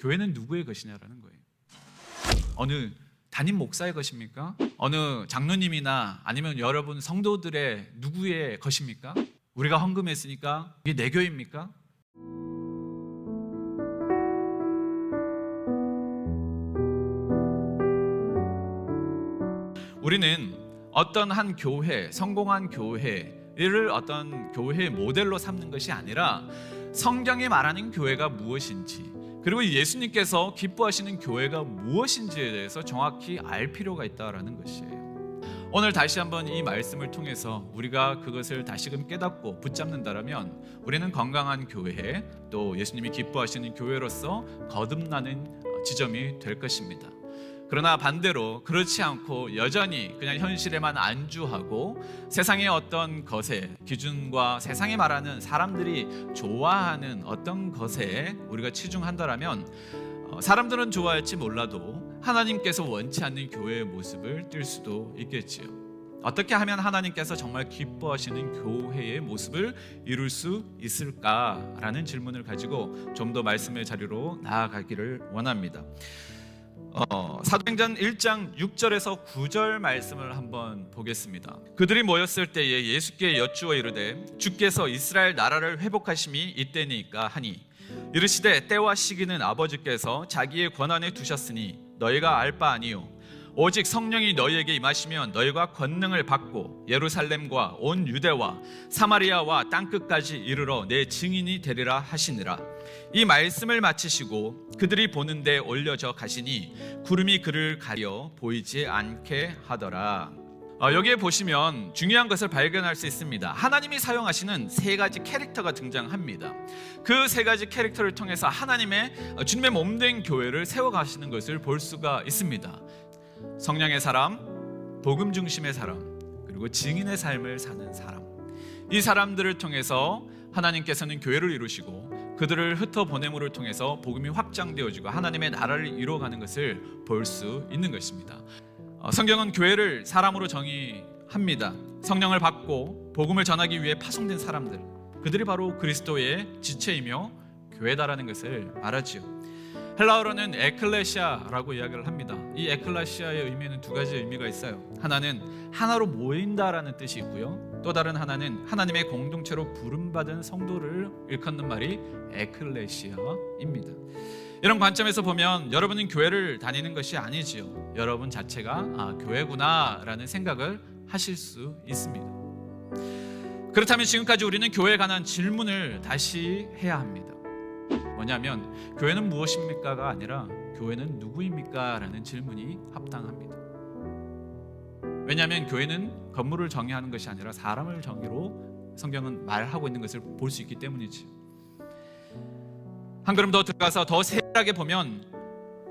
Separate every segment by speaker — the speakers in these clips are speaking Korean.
Speaker 1: 교회는 누구의 것이냐라는 거예요. 어느 담임 목사의 것입니까? 어느 장로님이나 아니면 여러분 성도들의 누구의 것입니까? 우리가 헌금했으니까 이게 내 교회입니까? 우리는 어떤 한 교회, 성공한 교회를 어떤 교회의 모델로 삼는 것이 아니라 성경이 말하는 교회가 무엇인지 그리고 예수님께서 기뻐하시는 교회가 무엇인지에 대해서 정확히 알 필요가 있다라는 것이에요. 오늘 다시 한번 이 말씀을 통해서 우리가 그것을 다시금 깨닫고 붙잡는다라면 우리는 건강한 교회 또 예수님이 기뻐하시는 교회로서 거듭나는 지점이 될 것입니다. 그러나 반대로 그렇지 않고 여전히 그냥 현실에만 안주하고 세상의 어떤 것에 기준과 세상이 말하는 사람들이 좋아하는 어떤 것에 우리가 치중한다라면 어, 사람들은 좋아할지 몰라도 하나님께서 원치 않는 교회의 모습을 띌 수도 있겠지요. 어떻게 하면 하나님께서 정말 기뻐하시는 교회의 모습을 이룰 수 있을까라는 질문을 가지고 좀 더 말씀의 자리로 나아가기를 원합니다. 어, 사도행전 1장 6절에서 9절 말씀을 한번 보겠습니다. 그들이 모였을 때에 예수께 여쭈어 이르되 주께서 이스라엘 나라를 회복하심이 이때니까 하니 이르시되 때와 시기는 아버지께서 자기의 권한에 두셨으니 너희가 알 바 아니요 오직 성령이 너희에게 임하시면 너희가 권능을 받고 예루살렘과 온 유대와 사마리아와 땅 끝까지 이르러 내 증인이 되리라 하시니라 이 말씀을 마치시고 그들이 보는데 올려져 가시니 구름이 그를 가려 보이지 않게 하더라. 어, 여기에 보시면 중요한 것을 발견할 수 있습니다. 하나님이 사용하시는 세 가지 캐릭터가 등장합니다. 그 세 가지 캐릭터를 통해서 하나님의 어, 주님의 몸된 교회를 세워가시는 것을 볼 수가 있습니다. 성령의 사람, 복음 중심의 사람, 그리고 증인의 삶을 사는 사람. 이 사람들을 통해서 하나님께서는 교회를 이루시고 그들을 흩어 보냄으로 통해서 복음이 확장되어지고 하나님의 나라를 이루어가는 것을 볼 수 있는 것입니다. 어, 성경은 교회를 사람으로 정의합니다. 성령을 받고 복음을 전하기 위해 파송된 사람들, 그들이 바로 그리스도의 지체이며 교회다라는 것을 말하지요. 헬라어로는 에클레시아라고 이야기를 합니다. 이 에클레시아의 의미는 두 가지 의미가 있어요. 하나는 하나로 모인다라는 뜻이 있고요. 또 다른 하나는 하나님의 공동체로 부름받은 성도를 일컫는 말이 에클레시아입니다. 이런 관점에서 보면 여러분은 교회를 다니는 것이 아니지요. 여러분 자체가 아, 교회구나라는 생각을 하실 수 있습니다. 그렇다면 지금까지 우리는 교회에 관한 질문을 다시 해야 합니다. 뭐냐면 교회는 무엇입니까가 아니라 교회는 누구입니까 라는 질문이 합당합니다. 왜냐하면 교회는 건물을 정의하는 것이 아니라 사람을 정의로 성경은 말하고 있는 것을 볼 수 있기 때문이지. 한 걸음 더 들어가서 더 세밀하게 보면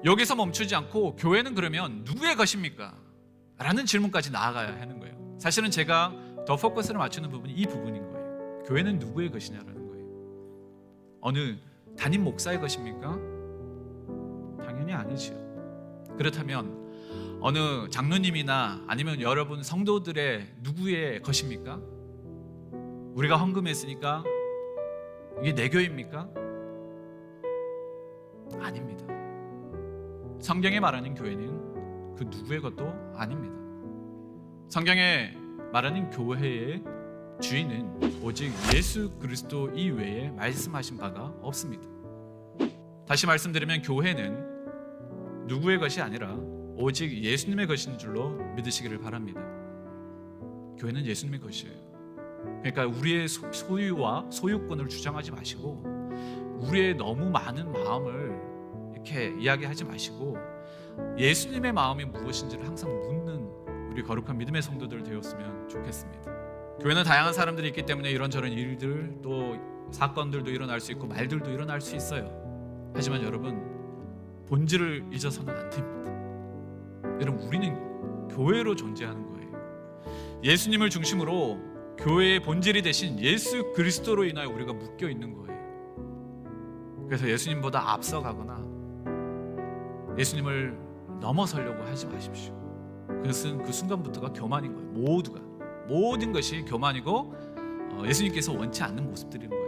Speaker 1: 여기서 멈추지 않고 교회는 그러면 누구의 것입니까? 라는 질문까지 나아가야 하는 거예요. 사실은 제가 더 포커스를 맞추는 부분이 이 부분인 거예요. 교회는 누구의 것이냐라는 거예요. 어느 담임 목사의 것입니까? 당연히 아니지요. 그렇다면 어느 장로님이나 아니면 여러분 성도들의 누구의 것입니까? 우리가 헌금했으니까 이게 내 교회입니까? 아닙니다. 성경에 말하는 교회는 그 누구의 것도 아닙니다. 성경에 말하는 교회의 주인은 오직 예수 그리스도 이외에 말씀하신 바가 없습니다. 다시 말씀드리면 교회는 누구의 것이 아니라 오직 예수님의 것인 줄로 믿으시기를 바랍니다. 교회는 예수님의 것이에요. 그러니까 우리의 소- 소유와 소유권을 주장하지 마시고 우리의 너무 많은 마음을 이렇게 이야기하지 마시고 예수님의 마음이 무엇인지를 항상 묻는 우리 거룩한 믿음의 성도들 되었으면 좋겠습니다. 교회는 다양한 사람들이 있기 때문에 이런저런 일들 또 사건들도 일어날 수 있고 말들도 일어날 수 있어요. 하지만 여러분 본질을 잊어서는 안 됩니다. 여러분 우리는 교회로 존재하는 거예요. 예수님을 중심으로 교회의 본질이 되신 예수 그리스도로 인하여 우리가 묶여 있는 거예요. 그래서 예수님보다 앞서가거나 예수님을 넘어서려고 하지 마십시오. 그것은 그 순간부터가 교만인 거예요. 모두가 모든 것이 교만이고 어, 예수님께서 원치 않는 모습들인 거예요.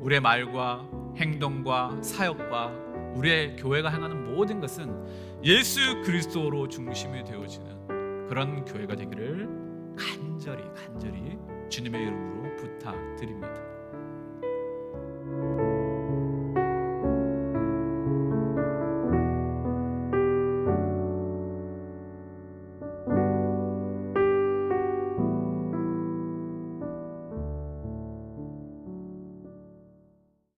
Speaker 1: 우리의 말과 행동과 사역과 우리의 교회가 향하는 모든 것은 예수 그리스도로 중심이 되어지는 그런 교회가 되기를 간절히 간절히 주님의 부탁드립니다.